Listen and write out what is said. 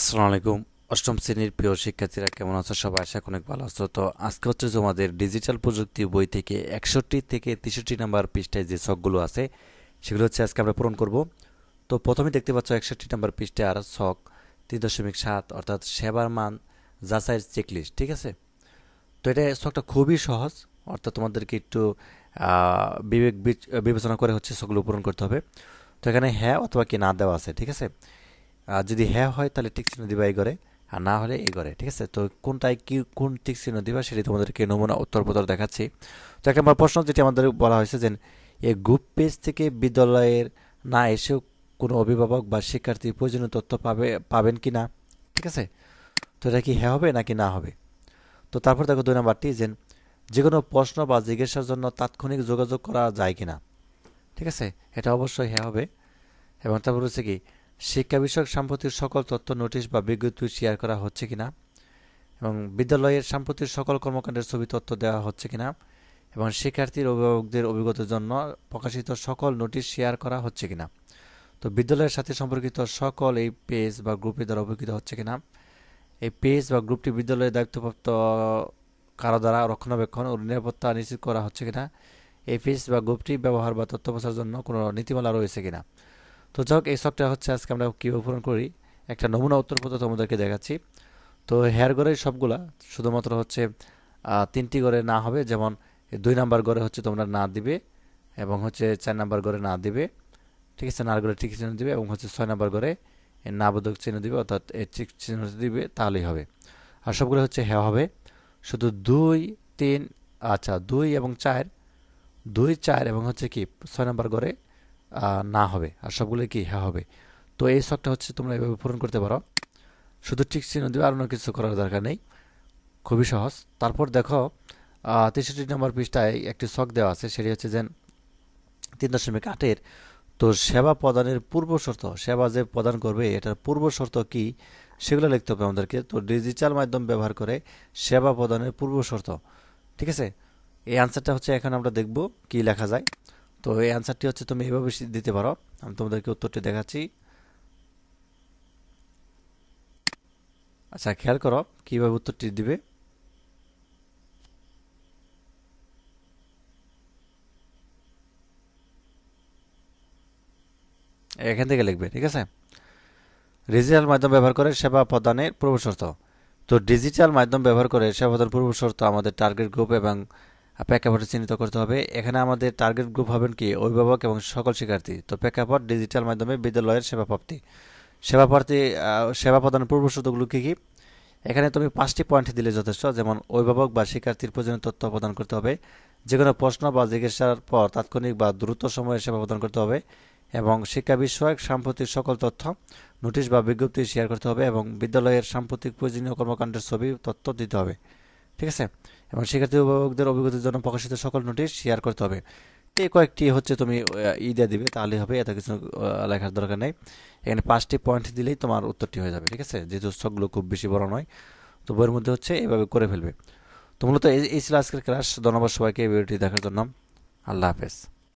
আসসালামু আলাইকুম। অষ্টম শ্রেণির প্রিয় শিক্ষার্থীরা, কেমন আছো? সবাই আশা অনেক ভালো আছো। তো আজকে হচ্ছে তোমাদের ডিজিটাল প্রযুক্তি বই থেকে একষট্টি থেকে তেষট্টি নাম্বার পৃষ্ঠায় যে ছকগুলো আছে, সেগুলো হচ্ছে আজকে আমরা পূরণ করব। তো প্রথমে দেখতে পাচ্ছ একষট্টি নাম্বার পৃষ্ঠায় আর ছক তিন দশমিক সাত, অর্থাৎ সেবার মান, যাচাইয়ের চেকলিস্ট ঠিক আছে? তো এটা ছকটা খুবই সহজ, অর্থাৎ তোমাদেরকে একটু বিবেক বিচ- বিবেচনা করে হচ্ছে ছকগুলো পূরণ করতে হবে। তো এখানে হ্যাঁ অথবা কি না দেওয়া আছে, ঠিক আছে? যদি হ্যাঁ হয়, তাহলে টিক চিহ্ন দিবা এই ঘরে। আর না হলে এই ঘরে, ঠিক আছে? তো কোনটায় কি, কোন টিক চিহ্ন দিবা সেটি তোমাদেরকে নমুনা উত্তরপত্র দেখাচ্ছি। তো এক নম্বর প্রশ্ন যেটি আমাদের বলা হয়েছে যে এই গ্রুপ পেজ থেকে বিদ্যালয়ের না এসেও কোনো অভিভাবক বা শিক্ষার্থী প্রয়োজনীয় তথ্য পাবে, পাবেন কি না? ঠিক আছে? তো এটা কি হ্যাঁ হবে নাকি না হবে? তো তারপর দেখো দুই নম্বরটি যে যে কোনো প্রশ্ন বা জিজ্ঞাসার জন্য তাৎক্ষণিক যোগাযোগ করা যায় কি না ঠিক আছে? এটা অবশ্যই হ্যাঁ হবে। এবং তারপর হচ্ছে কি শিক্ষা বিষয়ক সাম্প্রতিক সকল তথ্য, নোটিশ বা বিজ্ঞপ্তি শেয়ার করা হচ্ছে কিনা এবং বিদ্যালয়ের সাম্প্রতিক সকল কর্মকাণ্ডের ছবি, তথ্য দেওয়া হচ্ছে কিনা এবং শিক্ষার্থীর অভিভাবকদের অভিজ্ঞতার জন্য প্রকাশিত সকল নোটিশ শেয়ার করা হচ্ছে কিনা। তো বিদ্যালয়ের সাথে সম্পর্কিত সকল এই পেজ বা গ্রুপের দ্বারা উপকৃত হচ্ছে কিনা, এই পেজ বা গ্রুপটি বিদ্যালয়ের দায়িত্বপ্রাপ্ত কারও দ্বারা রক্ষণাবেক্ষণ ও নিরাপত্তা নিশ্চিত করা হচ্ছে কিনা, এই পেজ বা গ্রুপটি ব্যবহার বা তথ্য প্রচারের জন্য কোনো নীতিমালা রয়েছে কিনা। তো যাক, এই সবটা হচ্ছে আজকে আমরা কীভাবে পূরণ করি? একটা নমুনা উত্তরপত্র তোমাদেরকে দেখাচ্ছি। তো হেয়ার গড়ের সবগুলা শুধুমাত্র হচ্ছে তিনটি গড়ে না হবে, যেমন দুই নাম্বার গড়ে হচ্ছে তোমরা না দিবে এবং হচ্ছে চার নাম্বার গড়ে না দিবে। ঠিক আছে নার গড়ে ঠিক চিহ্ন দিবে এবং হচ্ছে ছয় নাম্বার গড়ে এ না বোধক চিহ্ন দিবে, অর্থাৎ ঠিক চিহ্ন দিবে, তাহলেই হবে। আর সবগুলো হচ্ছে হ্যাঁ হবে। শুধু দুই, তিন আচ্ছা দুই এবং চার। দুই, চার এবং হচ্ছে কি? ছয় নাম্বার গড়ে না হবে, আর সবগুলো কি হ্যাঁ হবে। তো এই শখটা হচ্ছে তোমরা এভাবে পূরণ করতে পারো। শুধু ঠিক চিহ্ন দিবে, আর অন্য কিছু করার দরকার নেই। খুবই সহজ। তারপর দেখো তেষট্টি নম্বর পৃষ্ঠায় একটি শখ দেওয়া আছে, সেটি হচ্ছে যে তিন দশমিক আটের, তো সেবা প্রদানের পূর্ব শর্ত, সেবা যে প্রদান করবে, এটার পূর্ব শর্ত কি, সেগুলো লিখতে হবে আমাদেরকে। তো ডিজিটাল মাধ্যম ব্যবহার করে সেবা প্রদানের পূর্ব শর্ত, ঠিক আছে? এই আনসারটা হচ্ছে এখন আমরা দেখব কি লেখা যায়। তো এই অ্যান্সারটি হচ্ছে তুমি এভাবে দিতে পারো। আমি তোমাদেরকে উত্তরটি দেখাচ্ছি। আচ্ছা খেয়াল করো কীভাবে উত্তরটি দিবে। এখান থেকে লিখবে, ঠিক আছে? ডিজিটাল মাধ্যম ব্যবহার করে সেবা প্রদানের পূর্বশর্ত। তো ডিজিটাল মাধ্যম ব্যবহার করে সেবা প্রদানের পূর্বশর্ত আমাদের টার্গেট গ্রুপ এবং প্রেক্ষাপটে চিহ্নিত করতে হবে। এখানে আমাদের টার্গেট গ্রুপ হবেন কি? অভিভাবক এবং সকল শিক্ষার্থী। তো প্রেক্ষাপট ডিজিটাল মাধ্যমে বিদ্যালয়ের সেবা প্রাপ্তি সেবা সেবা প্রদানের পূর্বশর্তগুলো কী কী? এখানে তুমি পাঁচটি পয়েন্ট দিলে যথেষ্ট, যেমন অভিভাবক বা শিক্ষার্থীর প্রয়োজনীয় তথ্য প্রদান করতে হবে যে কোনো প্রশ্ন বা জিজ্ঞাসার পর তাৎক্ষণিক বা দ্রুত সময়ে সেবা প্রদান করতে হবে, এবং শিক্ষা বিষয়ক সাম্প্রতিক সকল তথ্য, নোটিশ বা বিজ্ঞপ্তি শেয়ার করতে হবে, এবং বিদ্যালয়ের সাম্প্রতিক প্রয়োজনীয় কর্মকাণ্ডের ছবি, তথ্য দিতে হবে। ঠিক আছে? এবং শিক্ষার্থী অভিভাবকদের অভিজ্ঞতার জন্য প্রকাশিত সকল নোটিশ শেয়ার করতে হবে। তো এই কয়েকটি হচ্ছে তুমি ই দিয়ে দিবে তাহলে হবে, এত কিছু লেখার দরকার নেই। এখানে পাঁচটি পয়েন্ট দিলেই তোমার উত্তরটি হয়ে যাবে, ঠিক আছে? যেহেতু সবগুলো খুব বেশি বড় নয়, তো বইয়ের মধ্যে হচ্ছে এভাবে করে ফেলবে। তো মূলত এই ছিল আজকের ক্লাস ধন্যবাদ সবাইকে এই ভিডিওটি দেখার জন্য। আল্লাহ হাফেজ।